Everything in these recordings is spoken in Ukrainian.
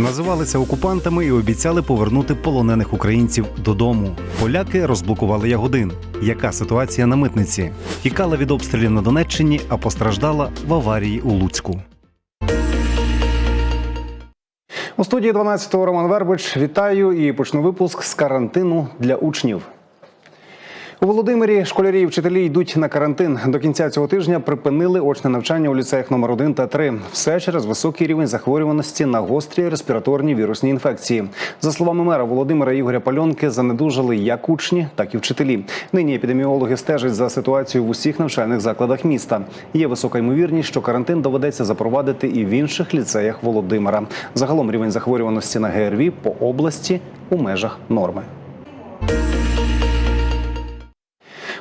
Називалися окупантами і обіцяли повернути полонених українців додому. Поляки розблокували Ягодин. Яка ситуація на митниці? Тікала від обстрілів на Донеччині, а постраждала в аварії у Луцьку. У студії 12-го Роман Вербич. Вітаю і почну випуск з карантину для учнів. У Володимирі школярі і вчителі йдуть на карантин. До кінця цього тижня припинили очне навчання у ліцеях номер 1 та 3. Все через високий рівень захворюваності на гострі респіраторні вірусні інфекції. За словами мера Володимира Ігоря Пальонки, занедужали як учні, так і вчителі. Нині епідеміологи стежать за ситуацією в усіх навчальних закладах міста. Є висока ймовірність, що карантин доведеться запровадити і в інших ліцеях Володимира. Загалом рівень захворюваності на ГРВІ по області у межах норми.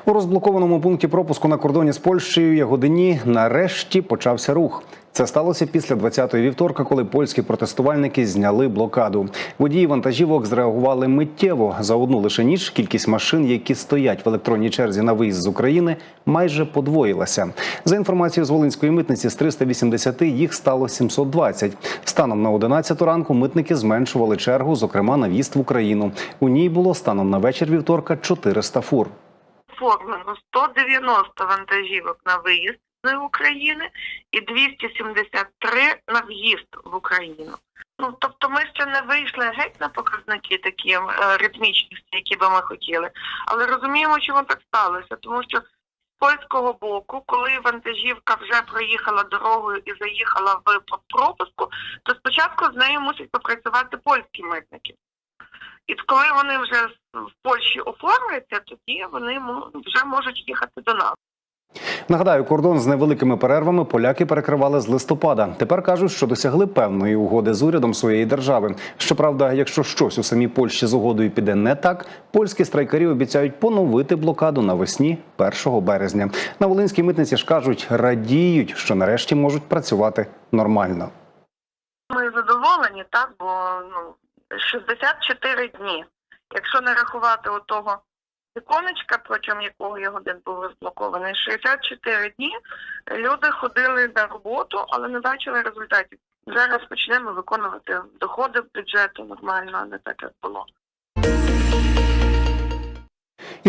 У розблокованому пункті пропуску на кордоні з Польщею Ягодині нарешті почався рух. Це сталося після 20-ї вівторка, коли польські протестувальники зняли блокаду. Водії вантажівок зреагували миттєво. За одну лише ніч кількість машин, які стоять в електронній черзі на виїзд з України, майже подвоїлася. За інформацією з Волинської митниці, з 380 їх стало 720. Станом на 11 ранку митники зменшували чергу, зокрема на в'їзд в Україну. У ній було станом на вечір вівторка 400 фур. Оформлено 190 вантажівок на виїзд з України і 273 на в'їзд в Україну. Ну тобто ми ще не вийшли геть на показники такі е, ритмічності, які би ми хотіли, але розуміємо, чому так сталося, тому що з польського боку, коли вантажівка вже проїхала дорогою і заїхала в пропуску, то спочатку з нею мусять попрацювати польські митники. І коли вони вже в Польщі оформляться, тоді вони вже можуть їхати до нас. Нагадаю, кордон з невеликими перервами поляки перекривали з листопада. Тепер кажуть, що досягли певної угоди з урядом своєї держави. Щоправда, якщо щось у самій Польщі з угодою піде не так, польські страйкарі обіцяють поновити блокаду навесні 1 березня. На Волинській митниці ж кажуть, радіють, що нарешті можуть працювати нормально. Ми задоволені, так, бо ну 64 дні. Якщо не рахувати отого віконечка, протягом якого я годин був розблокований, 64 дні люди ходили на роботу, але не бачили результатів. Зараз почнемо виконувати доходи в бюджету нормально, а не так як було.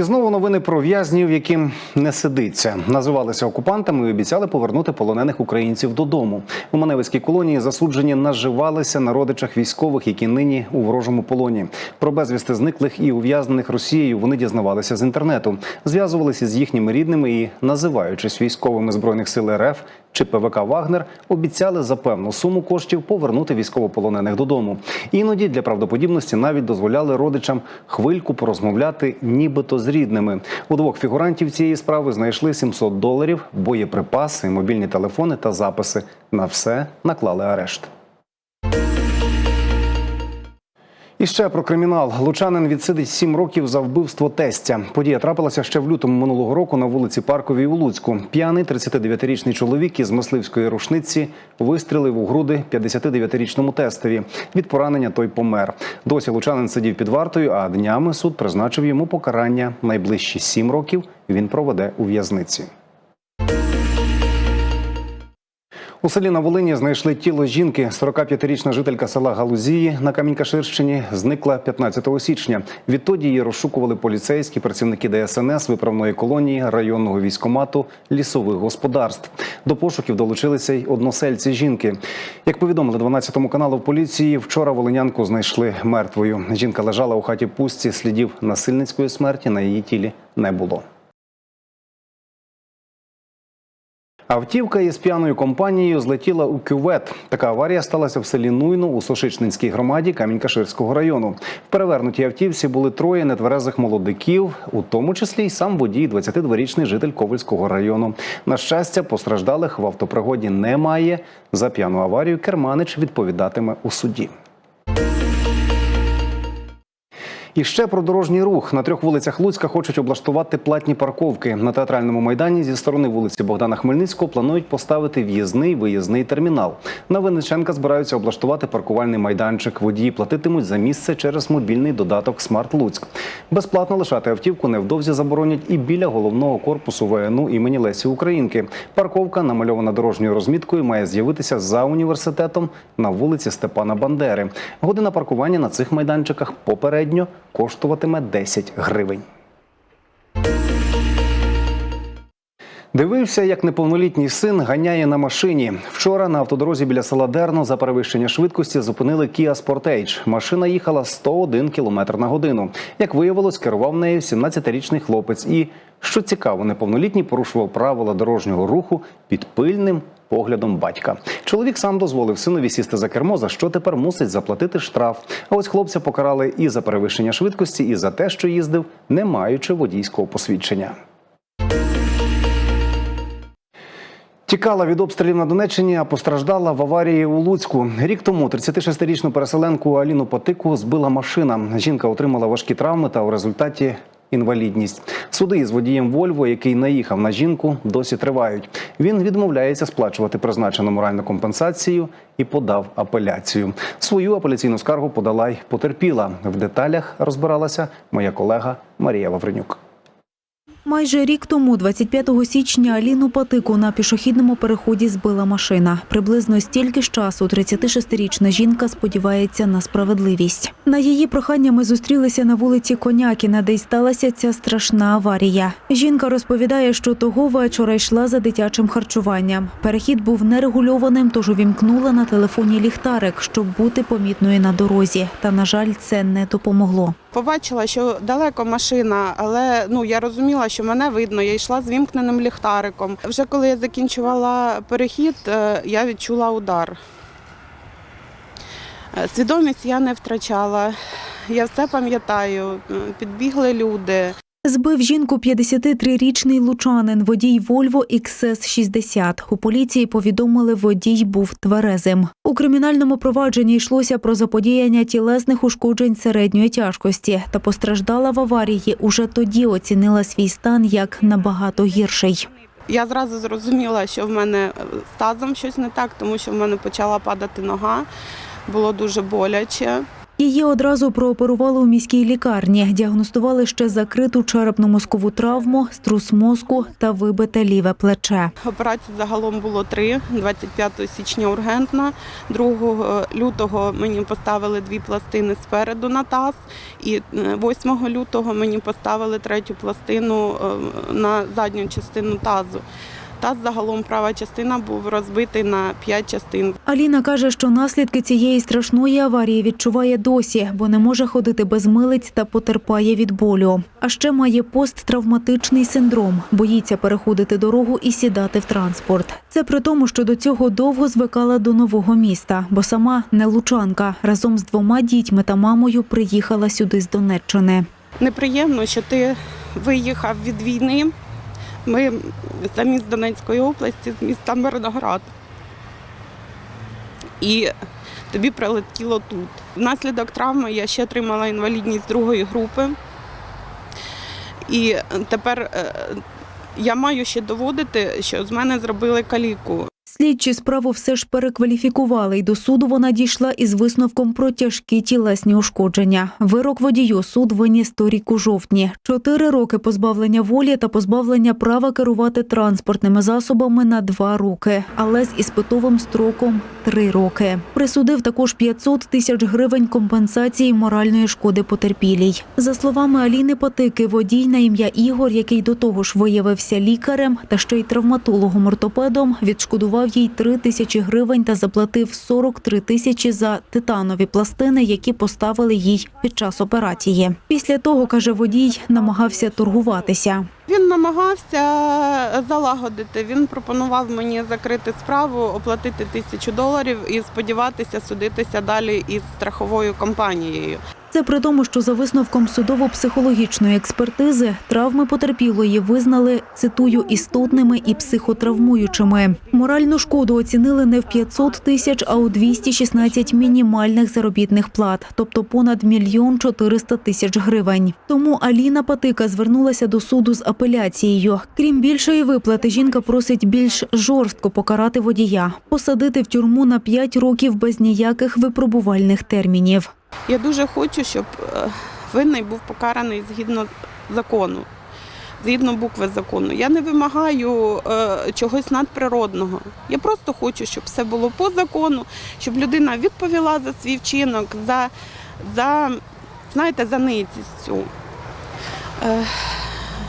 І знову новини про в'язнів, яким не сидиться. Називалися окупантами і обіцяли повернути полонених українців додому. У Маневицькій колонії засуджені наживалися на родичах військових, які нині у ворожому полоні. Про безвісти зниклих і ув'язнених Росією вони дізнавалися з інтернету, зв'язувалися з їхніми рідними і, називаючись військовими збройних сил РФ чи ПВК Вагнер, обіцяли за певну суму коштів повернути військовополонених додому. Іноді для правдоподібності навіть дозволяли родичам хвильку порозмовляти, нібито з рідними. У двох фігурантів цієї справи знайшли 700 доларів, боєприпаси, мобільні телефони та записи. На все наклали арешт. І ще про кримінал. Лучанин відсидить сім років за вбивство тестя. Подія трапилася ще в лютому минулого року на вулиці Парковій у Луцьку. П'яний 39-річний чоловік із мисливської рушниці вистрілив у груди 59-річному тестові. Від поранення той помер. Досі лучанин сидів під вартою, а днями суд призначив йому покарання. Найближчі сім років він проведе у в'язниці. У селі на Волині знайшли тіло жінки. 45-річна жителька села Галузії на Камінькаширщині зникла 15 січня. Відтоді її розшукували поліцейські працівники ДСНС виправної колонії районного військомату лісових господарств. До пошуків долучилися й односельці жінки. Як повідомили 12 каналу в поліції, вчора волинянку знайшли мертвою. Жінка лежала у хаті пустці. Слідів насильницької смерті на її тілі не було. Автівка із п'яною компанією злетіла у кювет. Така аварія сталася в селі Нуйно у Сошичнинській громаді Камінь-Каширського району. В перевернутій автівці були троє нетверезих молодиків, у тому числі й сам водій, 22-річний житель Ковальського району. На щастя, постраждалих в автопригоді немає. За п'яну аварію керманич відповідатиме у суді. І ще про дорожній рух на трьох вулицях Луцька хочуть облаштувати платні парковки. На театральному майдані зі сторони вулиці Богдана Хмельницького планують поставити в'їзний виїзний термінал. На Винниченка збираються облаштувати паркувальний майданчик. Водії платитимуть за місце через мобільний додаток Смарт Луцьк. Безплатно лишати автівку невдовзі заборонять і біля головного корпусу ВНУ імені Лесі Українки. Парковка, намальована дорожньою розміткою, має з'явитися за університетом на вулиці Степана Бандери. Година паркування на цих майданчиках попередньо коштуватиме 10 гривень. Дивився, як неповнолітній син ганяє на машині. Вчора на автодорозі біля села Дерно за перевищення швидкості зупинили Kia Sportage. Машина їхала 101 км на годину. Як виявилось, керував нею 17-річний хлопець. І, що цікаво, неповнолітній порушував правила дорожнього руху під пильним поглядом батька. Чоловік сам дозволив синові сісти за кермо, за що тепер мусить заплатити штраф. А ось хлопця покарали і за перевищення швидкості, і за те, що їздив, не маючи водійського посвідчення. Тікала від обстрілів на Донеччині, а постраждала в аварії у Луцьку. Рік тому 36-річну переселенку Аліну Патику збила машина. Жінка отримала важкі травми та у результаті інвалідність. Суди із водієм Вольво, який наїхав на жінку, досі тривають. Він відмовляється сплачувати призначену моральну компенсацію і подав апеляцію. Свою апеляційну скаргу подала й потерпіла. В деталях розбиралася моя колега Марія Вавренюк. Майже рік тому, 25 січня, Аліну Патику на пішохідному переході збила машина. Приблизно стільки ж часу 36-річна жінка сподівається на справедливість. На її прохання ми зустрілися на вулиці Конякіна, де й сталася ця страшна аварія. Жінка розповідає, що того вечора йшла за дитячим харчуванням. Перехід був нерегульованим, тож увімкнула на телефоні ліхтарик, щоб бути помітною на дорозі. Та, на жаль, це не допомогло. Побачила, що далеко машина, але ну я розуміла, що мене видно. Я йшла з вімкненим ліхтариком. Вже коли я закінчувала перехід, е, я відчула удар. Е, Свідомість я не втрачала. Я все пам'ятаю. Е, Підбігли люди. Збив жінку 53-річний лучанин, водій Volvo XC60. У поліції повідомили, водій був тверезим. У кримінальному провадженні йшлося про заподіяння тілесних ушкоджень середньої тяжкості та постраждала в аварії. Уже тоді оцінила свій стан як набагато гірший. Я зразу зрозуміла, що в мене з тазом щось не так, тому що в мене почала падати нога. Було дуже боляче. Її одразу прооперували у міській лікарні. Діагностували ще закриту черепно-мозкову травму, струс мозку та вибите ліве плече. Операцій загалом було три. 25 січня ургентна, 2 лютого мені поставили дві пластини спереду на таз, і е, 8 лютого мені поставили третю пластину е, на задню частину тазу. Таз загалом права частина був розбитий на 5 частин. Аліна каже, що наслідки цієї страшної аварії відчуває досі, бо не може ходити без милиць та потерпає від болю. А ще має посттравматичний синдром, боїться переходити дорогу і сідати в транспорт. Це при тому, що до цього довго звикала до нового міста, бо сама не лучанка. Разом з двома дітьми та мамою приїхала сюди з Донеччини. Неприємно, що ти виїхав від війни. Ми самі з Донецької області, з міста Мирноград. І тобі прилетіло тут. Внаслідок травми я ще отримала інвалідність другої групи. І тепер е, я маю ще доводити, що з мене зробили каліку. Слідчі справу все ж перекваліфікували, і до суду вона дійшла із висновком про тяжкі тілесні ушкодження. Вирок водію суд виніс торік у жовтні. Чотири роки позбавлення волі та позбавлення права керувати транспортними засобами на два роки, але з іспитовим строком три роки. Присудив також 500 тисяч гривень компенсації моральної шкоди потерпілій. За словами Аліни Патики, водій на ім'я Ігор, який до того ж виявився лікарем та ще й травматологом-ортопедом, відшкодував їй 3 тисячі гривень та заплатив 43 тисячі за титанові пластини, які поставили їй під час операції. Після того, каже водій, намагався торгуватися. Він намагався залагодити. Він пропонував мені закрити справу, оплатити тисячу доларів і сподіватися судитися далі із страховою компанією. Це при тому, що за висновком судово-психологічної експертизи травми потерпілої визнали цитую істотними і психотравмуючими. Моральну шкоду оцінили не в 500 тисяч, а у 216 мінімальних заробітних плат, тобто понад мільйон 400 тисяч гривень. Тому Аліна Патика звернулася до суду з апеляцією. Крім більшої виплати, жінка просить більш жорстко покарати водія, посадити в тюрму на 5 років без ніяких випробувальних термінів. Я дуже хочу, щоб е, винний був покараний згідно закону, згідно букви закону. Я не вимагаю е, чогось надприродного. Я просто хочу, щоб все було по закону, щоб людина відповіла за свій вчинок, за, за знаєте, за ницість цю. Е,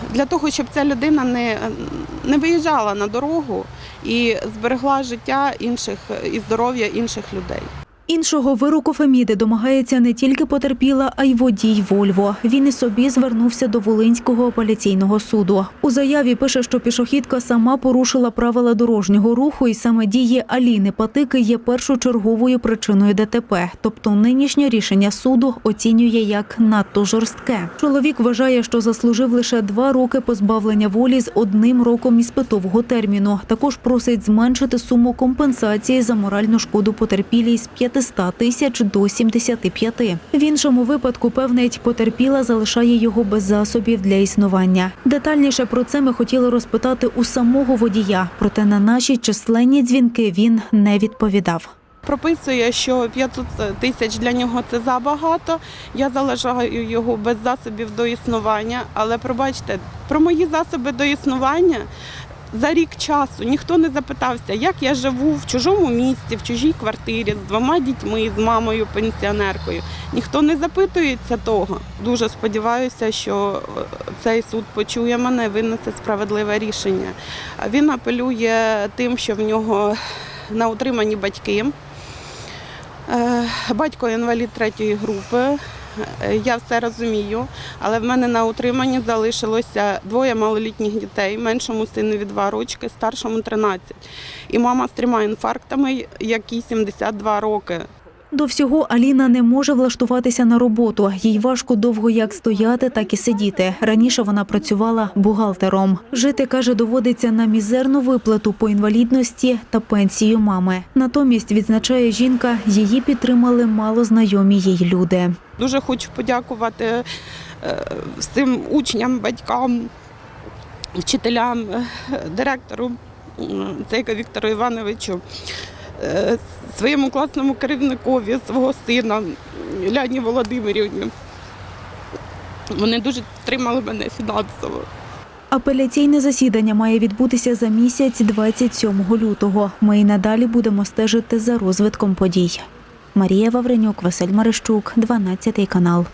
для того, щоб ця людина не, не виїжджала на дорогу і зберегла життя інших і здоров'я інших людей. Іншого вироку Феміди домагається не тільки потерпіла, а й водій Вольво. Він і собі звернувся до Волинського апеляційного суду. У заяві пише, що пішохідка сама порушила правила дорожнього руху, і саме дії Аліни Патики є першочерговою причиною ДТП. Тобто нинішнє рішення суду оцінює як надто жорстке. Чоловік вважає, що заслужив лише два роки позбавлення волі з одним роком іспитового терміну. Також просить зменшити суму компенсації за моральну шкоду потерпілій з 500 тисяч до 75. В іншому випадку певнить, потерпіла залишає його без засобів для існування. Детальніше про це ми хотіли розпитати у самого водія, проте на наші численні дзвінки він не відповідав. Прописує, що 500 тисяч для нього це забагато. Я залишаю його без засобів до існування. Але пробачте, про мої засоби до існування за рік часу ніхто не запитався, як я живу в чужому місті, в чужій квартирі з двома дітьми, з мамою пенсіонеркою. Ніхто не запитується того. Дуже сподіваюся, що е, цей суд почує мене, винесе справедливе рішення. Він апелює тим, що в нього на утриманні батьки. Е, Батько інвалід третьої групи. Е, Я все розумію, але в мене на утриманні залишилося двоє малолітніх дітей, меншому синові 2 рочки, старшому 13. І мама з трьома інфарктами, якій 72 роки. До всього Аліна не може влаштуватися на роботу. Їй важко довго як стояти, так і сидіти. Раніше вона працювала бухгалтером. Жити каже, доводиться на мізерну виплату по інвалідності та пенсію мами. Натомість відзначає жінка, її підтримали малознайомі їй люди. Дуже хочу подякувати е, всім учням, батькам, вчителям, е, директору Цейка Віктору Івановичу, своєму класному керівникові, свого сина Ляні Володимирівні. Вони дуже підтримали мене фінансово. Апеляційне засідання має відбутися за місяць 27 лютого. Ми й надалі будемо стежити за розвитком подій. Марія Вавренюк, Василь Марищук, 12 канал.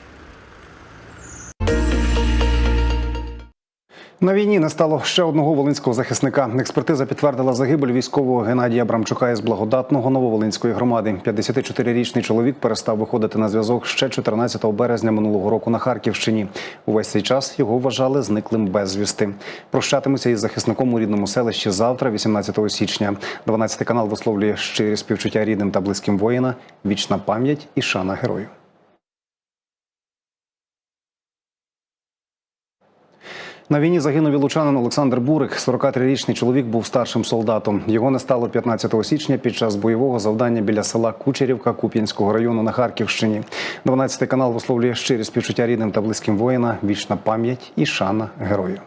На війні не стало ще одного волинського захисника. Експертиза підтвердила загибель військового Геннадія Брамчука із благодатного Нововолинської громади. 54-річний чоловік перестав виходити на зв'язок ще 14 березня минулого року на Харківщині. Увесь цей час його вважали зниклим безвісти. Прощатимуться із захисником у рідному селищі завтра, 18 січня. 12 канал висловлює щирі співчуття рідним та близьким воїна, вічна пам'ять і шана герою. На війні загинув і лучанин Олександр Бурик. 43-річний чоловік був старшим солдатом. Його не стало 15 січня під час бойового завдання біля села Кучерівка Куп'янського району на Харківщині. 12 канал висловлює щирі співчуття рідним та близьким воїна, вічна пам'ять і шана герою.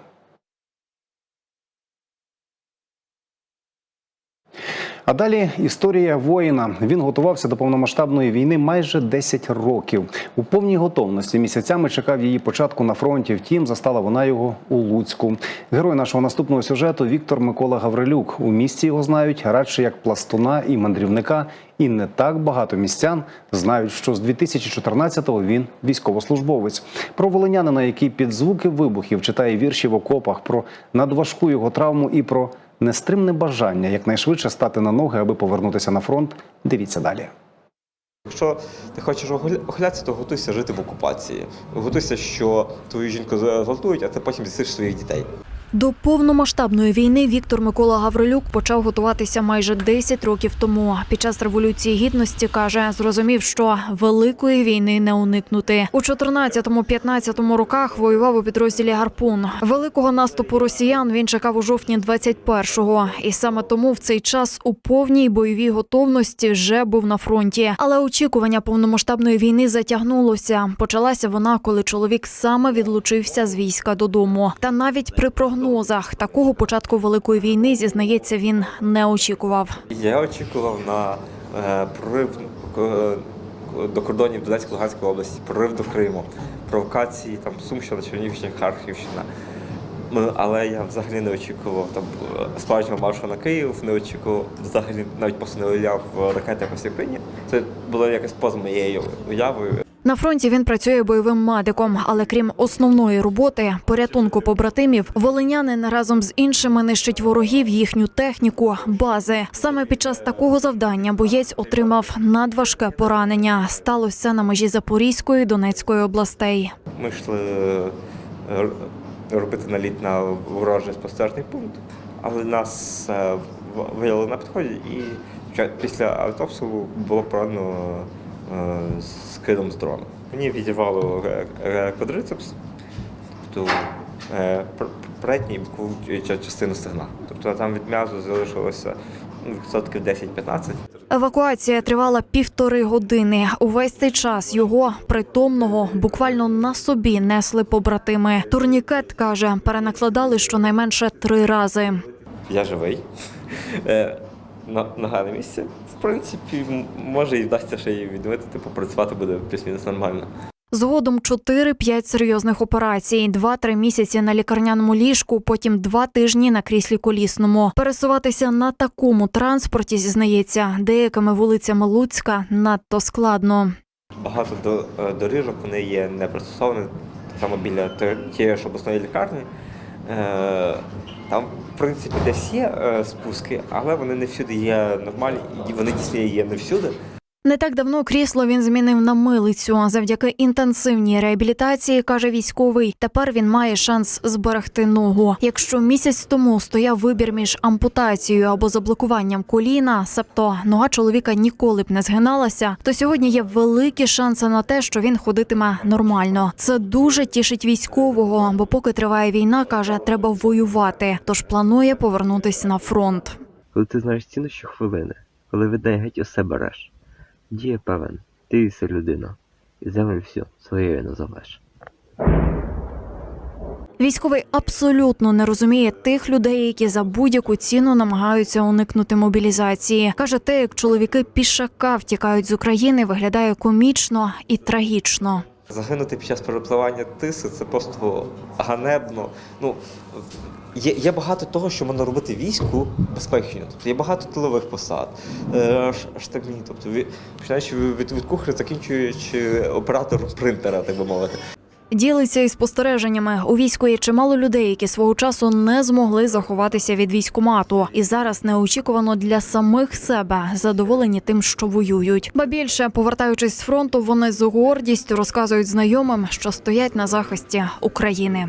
А далі історія воїна. Він готувався до повномасштабної війни майже 10 років. У повній готовності місяцями чекав її початку на фронті. Втім, застала вона його у Луцьку. Герой нашого наступного сюжету Віктор Микола Гаврилюк. У місті його знають радше як пластуна і мандрівника. І не так багато містян знають, що з 2014-го він військовослужбовець. Про волинянина, який під звуки вибухів читає вірші в окопах, про надважку його травму і про нестримне бажання якнайшвидше стати на ноги, аби повернутися на фронт. Дивіться далі. Якщо ти хочеш охилятися, то готуйся жити в окупації. Готуйся, що твою жінку зґвалтують, а ти потім з'їсиш своїх дітей. До повномасштабної війни Віктор Микола Гаврилюк почав готуватися майже 10 років тому. Під час революції гідності каже, зрозумів, що великої війни не уникнути. У 14-15 роках воював у підрозділі Гарпун. Великого наступу росіян він чекав у жовтні 21-го. І саме тому в цей час у повній бойовій готовності вже був на фронті. Але очікування повномасштабної війни затягнулося. Почалася вона, коли чоловік саме відлучився з війська додому. Та навіть при прогнозах такого початку великої війни зізнається, він не очікував. Я очікував на е, прорив е, до кордонів Донецької Луганської області, прорив до Криму, провокації там Сумщина, Чернігівщина, Харківщина. Але я взагалі не очікував там е, справжнього маршу на Київ, не очікував взагалі навіть просто не уявляв ракети по всій Україні. Це було якось поза моєю уявою. На фронті він працює бойовим медиком, але крім основної роботи, порятунку побратимів, волинянин разом з іншими нищить ворогів, їхню техніку, бази. Саме під час такого завдання боєць отримав надважке поранення. Сталося на межі Запорізької і Донецької областей. Ми йшли е, робити наліт на ворожий спостережний пункт, але нас е, виявили на підході, і після автопсу було поранено е, скидом з дрона. Мені відірвало квадрицепс, тобто е, передню і бокову частину стегна. Тобто там від м'язу залишилося ну, відсотків 10-15. Евакуація тривала півтори години. Увесь цей час його притомного буквально на собі несли побратими. Турнікет каже, перенакладали щонайменше три рази. Я живий. На- Нога на місці. В принципі, може і вдасться ще її відмити, попрацювати буде плюс-мінус нормально. Згодом 4-5 серйозних операцій, 2-3 місяці на лікарняному ліжку, потім 2 тижні на кріслі колісному. Пересуватися на такому транспорті зізнається, деякими вулицями Луцька надто складно. Багато е, доріжок вони є не пристосовані, так само біля тієї ж обласної лікарні. Е, Там, в принципі, десь є е, спуски, але вони не всюди є нормальні, і вони дійсно є не всюди. Не так давно крісло він змінив на милицю. Завдяки інтенсивній реабілітації, каже військовий, тепер він має шанс зберегти ногу. Якщо місяць тому стояв вибір між ампутацією або заблокуванням коліна, себто нога чоловіка ніколи б не згиналася, то сьогодні є великі шанси на те, що він ходитиме нормально. Це дуже тішить військового, бо поки триває війна, каже, треба воювати. Тож планує повернутися на фронт. коли ти знаєш ціну щохвилини, коли віддай геть усе береш. Діє певен, ти все людина, і землю всю своєю назовеш. Військовий абсолютно не розуміє тих людей, які за будь-яку ціну намагаються уникнути мобілізації. каже, те, як чоловіки пішака втікають з України, виглядає комічно і трагічно. Загинути під час перепливання тиси це просто ганебно. Ну, є, є багато того, що можна робити війську безпечно. Тобто є багато тилових посад, е, штабні, тобто від, починаючи від, від кухаря, закінчуючи оператором принтера, так би мовити. Ділиться із спостереженнями. У війську є чимало людей, які свого часу не змогли заховатися від військомату, і зараз неочікувано для самих себе задоволені тим, що воюють. Ба більше, повертаючись з фронту, вони з гордістю розказують знайомим, що стоять на захисті України.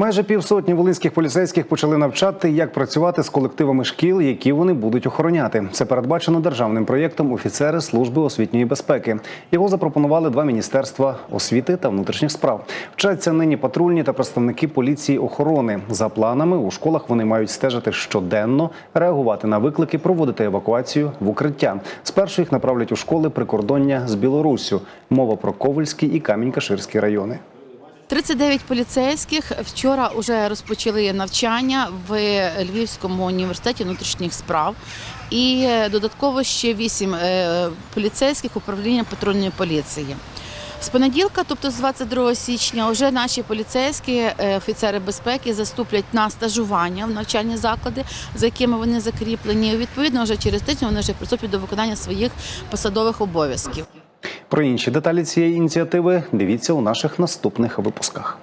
Майже півсотні волинських поліцейських почали навчати, як працювати з колективами шкіл, які вони будуть охороняти. Це передбачено державним проєктом Офіцери служби освітньої безпеки. Його запропонували два міністерства освіти та внутрішніх справ. Вчаться нині патрульні та представники поліції охорони. За планами у школах вони мають стежити щоденно, реагувати на виклики, проводити евакуацію в укриття. Спершу їх направлять у школи прикордоння з Білоруссю. Мова про Ковальський і Камінь-Каширський райони. 39 поліцейських вчора вже розпочали навчання в Львівському університеті внутрішніх справ. І е, додатково ще 8 поліцейських управління патрульної поліції. З понеділка, тобто з 22 січня, вже наші поліцейські е, офіцери безпеки заступлять на стажування в навчальні заклади, за якими вони закріплені. Відповідно, вже через тиждень вони вже приступлять до виконання своїх посадових обов'язків. Про інші деталі цієї ініціативи дивіться у наших наступних випусках.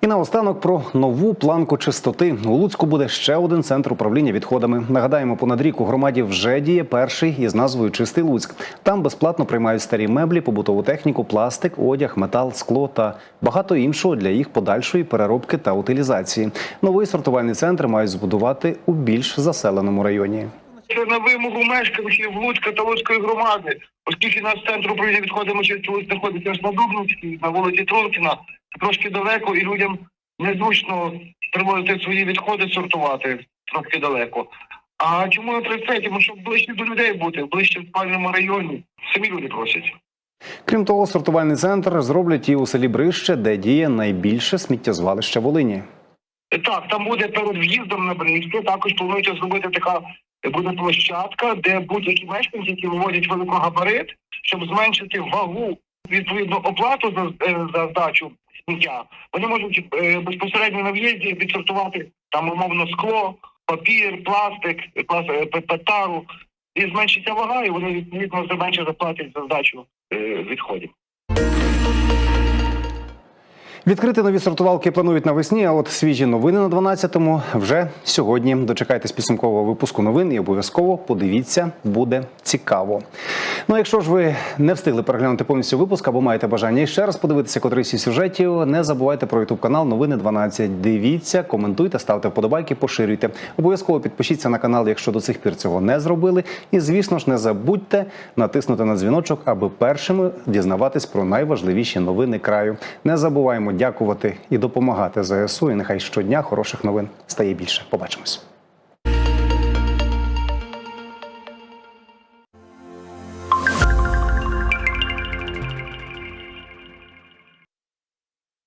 І наостанок про нову планку чистоти у Луцьку буде ще один центр управління відходами. Нагадаємо, понад рік у громаді вже діє перший із назвою Чистий Луцьк. Там безплатно приймають старі меблі, побутову техніку, пластик, одяг, метал, скло та багато іншого для їх подальшої переробки та утилізації. Новий сортувальний центр мають збудувати у більш заселеному районі. Це на вимогу мешканців Луцька та Луцької громади, оскільки наш центр управління відходами чисто Луцьк знаходиться аж на Дубновській, на вулиці Трункіна, трошки далеко, і людям незручно привозити свої відходи, сортувати трошки далеко. А чому на 33? Тому щоб ближче до людей бути, ближче в спальному районі. Самі люди просять. Крім того, сортувальний центр зроблять і у селі Брище, де діє найбільше сміттєзвалище Волині. Так, там буде перед в'їздом на Бринське, також планується зробити така буде площадка, де будь-які мешканці, які виводять великогабарит, щоб зменшити вагу, відповідно оплату за, е, за здачу сміття, вони можуть е, безпосередньо на в'їзді відсортувати там умовно скло, папір, пластик, пласт, е, п- п- тару, і зменшиться вага, і вони відповідно за менше заплатять за здачу відходів. Відкрити нові сортувалки планують навесні, а от свіжі новини на 12-му вже сьогодні. Дочекайтесь підсумкового випуску новин і обов'язково подивіться, буде цікаво. Ну, а якщо ж ви не встигли переглянути повністю випуск або маєте бажання ще раз подивитися котрийсь із сюжетів, не забувайте про ютуб канал Новини 12. Дивіться, коментуйте, ставте вподобайки, поширюйте. Обов'язково підпишіться на канал, якщо до цих пір цього не зробили. І звісно ж, не забудьте натиснути на дзвіночок, аби першими дізнаватись про найважливіші новини краю. Не забуваємо дякувати і допомагати ЗСУ. І нехай щодня хороших новин стає більше. Побачимось.